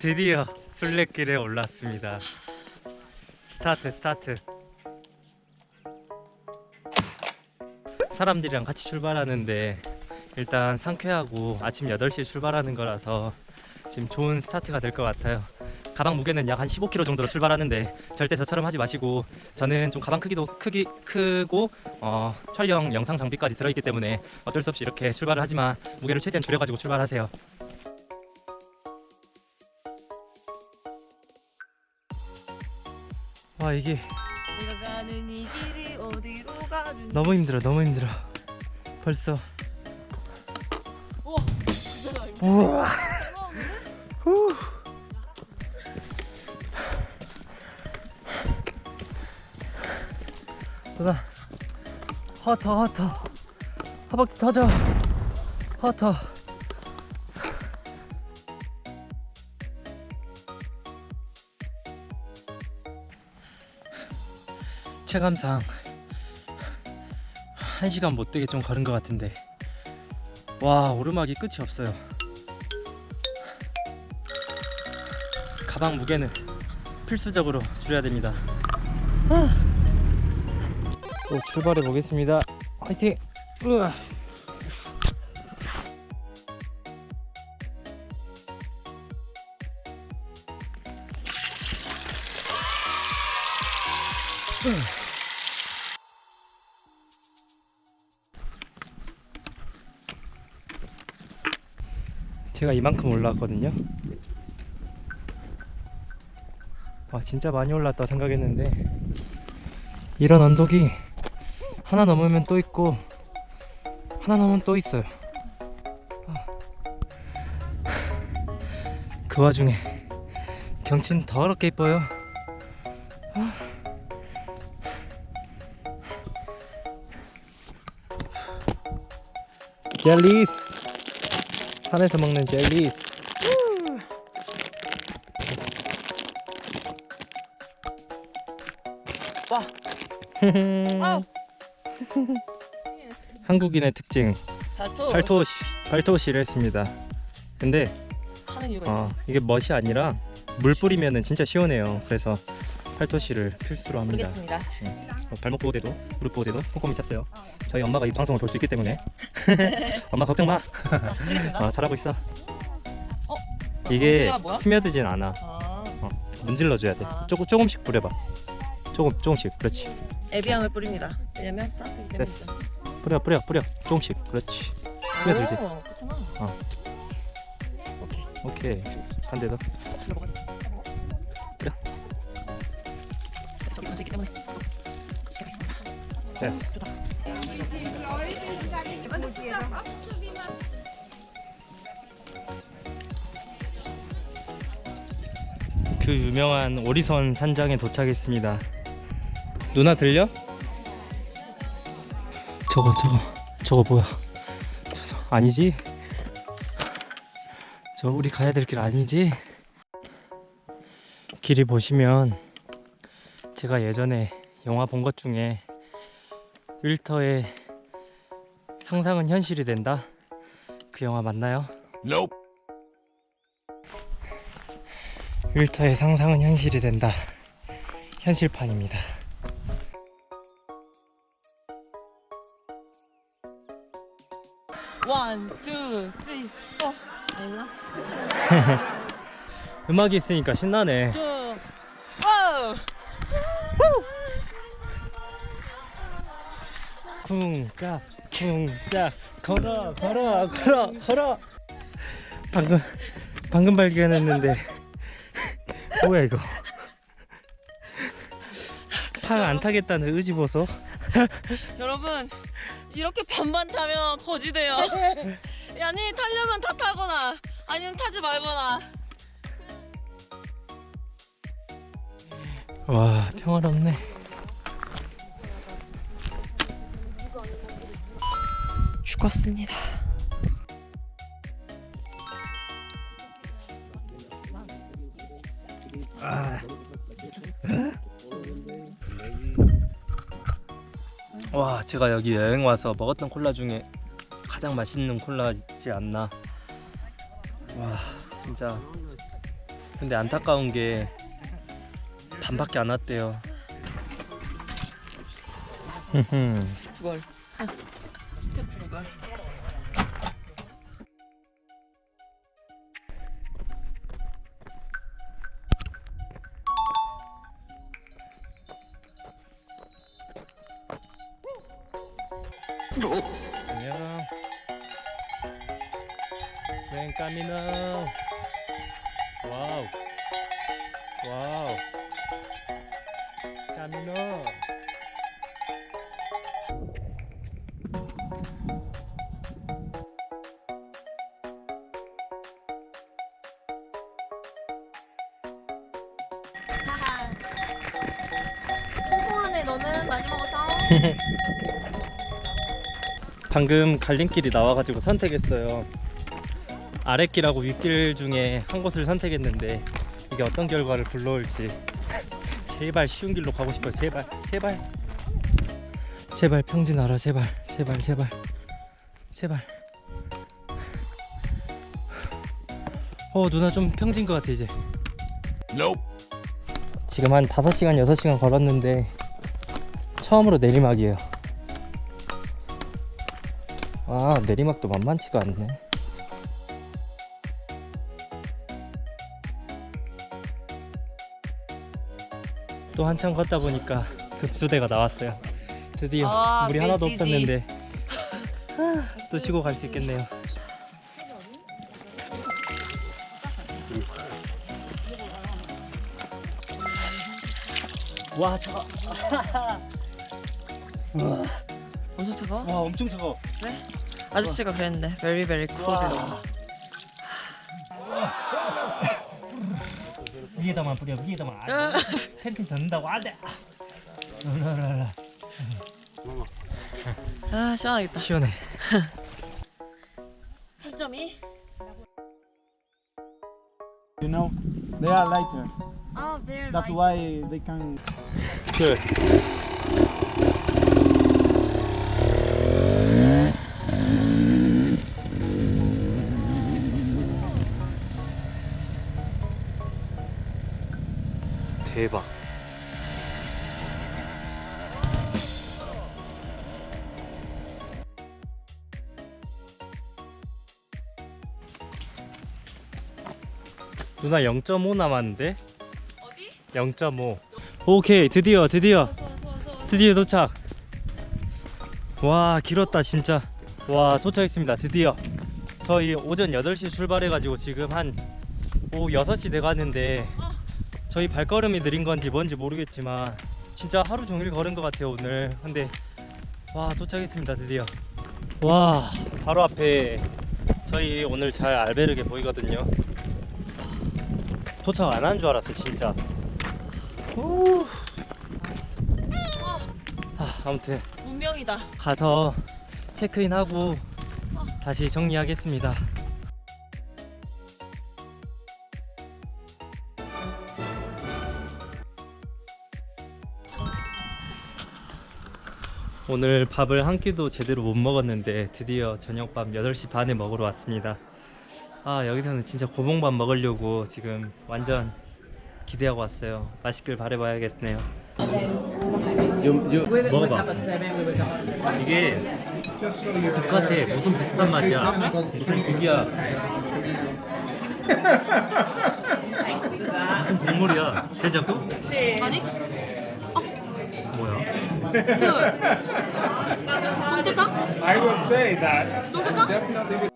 드디어 순례길에 올랐습니다. 스타트 스타트. 사람들이랑 같이 출발하는데 일단 상쾌하고 아침 8시에 출발하는 거라서 지금 좋은 스타트가 될 것 같아요. 가방 무게는 약 한 15kg 정도로 출발하는데 절대 저처럼 하지 마시고 저는 좀 가방 크기도 크기 크고 어, 촬영 영상 장비까지 들어있기 때문에 어쩔 수 없이 이렇게 출발을 하지만 무게를 최대한 줄여가지고 출발하세요. 와 이게 너무 힘들어 너무 힘들어. 벌써. 우와. 후. 누나 허터 허터 허벅지 터져. 허터 체감상 1시간 못 되게 좀 걸은 것 같은데. 와 오르막이 끝이 없어요. 가방 무게는 필수적으로 줄여야 됩니다. 또 출발해 보겠습니다. 화이팅! 으아. 제가 이만큼 올라왔거든요. 와 진짜 많이 올랐다 생각했는데 이런 언덕이 하나 넘으면 또 있고 하나 넘으면 또 있어요. 아. 그 와중에 경치는 더럽게 이뻐요. 아. 젤리스 산에서 먹는 젤리스. 와. 아우. 한국인의 특징 발토시 발토시를 했습니다. 근데 하는 이유가 어, 이게 멋이 아니라 물 뿌리면은 진짜 시원해요. 그래서 팔토시를 필수로 합니다. 모르겠습니다. 어, 발목 보호대도 무릎 보호대도 꼼꼼히 찼어요. 저희 엄마가 이 방송을 볼 수 있기 때문에 엄마 걱정 마. 모르겠습니다. 어, 잘하고 있어. 어? 이게 어, 뭐야? 스며들진 않아. 아, 문질러 줘야 돼. 아. 조금 조금씩 뿌려봐. 조금 조금씩. 그렇지. 에비앙을 뿌립니다. 왜냐면 때문에. 됐어. 뿌려 뿌려 뿌려. 조금씩. 그렇지. 스며들지. 오, 그렇구나. 어. 오케이. 오케이. 한 대 더. 들어가. 때문에. 있습니다. 됐어. 그 유명한 오리선 산장에 도착했습니다. 누나 들려? 저거 저거 저거 뭐야? 저, 저 아니지? 저 우리 가야 될 길 아니지? 길이 보시면 제가 예전에 영화 본 것 중에 윌터의 상상은 현실이 된다 그 영화 맞나요? Nope. 윌터의 상상은 현실이 된다. 현실판입니다. 원, 투, 쓰리, 포. 몰라? 음악이 있으니까 신나네. 쿵짝, 쿵짝, 걸어, 걸어, 걸어, 걸어. 방금, 방금 발견했는데, 뭐야 이거? 팔 안 타겠다는 의지 보소. 여러분 이렇게 반반 타면 거지 돼요. 아니 타려면 다 타거나 아니면 타지 말거나. 와 평화롭네. 죽었습니다. 아. 와 제가 여기 여행 와서 먹었던 콜라 중에 가장 맛있는 콜라지 않나 와 진짜 근데 안타까운 게 반밖에 안 왔대요. 뭘 스태프 걸 안녕. 웬 까미노. 와우. 와우. 까미노. 통통하네 너는 많이 먹어서 방금 갈림길이 나와가지고 선택했어요. 아랫길하고 윗길 중에 한 곳을 선택했는데 이게 어떤 결과를 불러올지 제발 쉬운 길로 가고 싶어요. 제발, 제발, 제발 평진하라. 제발, 제발, 제발, 제발. 어 누나 좀 평진 것 같아 이제. 지금 한 5시간 6시간 걸었는데 처음으로 내리막이에요. 아 내리막도 만만치가 않네 또 한참 걷다 보니까 급수대가 나왔어요. 드디어 아, 물이 하나도. 없었는데 아, 또 쉬고 갈 수 있겠네요. 와 차가 엄청 차가워? 와 엄청 차가 아저씨가 그랬는데. Very very cool 위에다만 뿌려 위에다만 아. 캠핑 젖는다고 안돼 아 시원하겠다 시원해 8.2? You know, they are lighter. 아 very That's why they can. 그 대박. 누나 0.5 남았는데? 어디? 0.5 오케이 드디어 드디어. 드디어 도착. 와 길었다 진짜. 와 도착했습니다. 드디어. 저희 오전 8시 출발해가지고 지금 한 오후 6시 돼가는데 저희 발걸음이 느린 건지 뭔지 모르겠지만 진짜 하루 종일 걸은 것 같아요 오늘. 근데 와 도착했습니다 드디어. 와 바로 앞에 저희 오늘 잘 알베르게 보이거든요. 도착 안 한 줄 알았어 진짜. 후. 아, 아무튼 운명이다. 가서 체크인하고 다시 정리하겠습니다. 오늘 밥을 한 끼도 제대로 못 먹었는데 드디어 저녁밥 8시 반에 먹으러 왔습니다. 아, 여기서는 진짜 고봉밥 먹으려고 지금 완전 기대하고 왔어요. 맛있길 바래봐야겠네요. 먹어봐. 이게 똑같아. 무슨 비슷한 맛이야. 무슨 고기야. 무슨 국물이야. 된장국? 아니? 뭐야? 똥짜장? I would say that 똥짜장? definitely with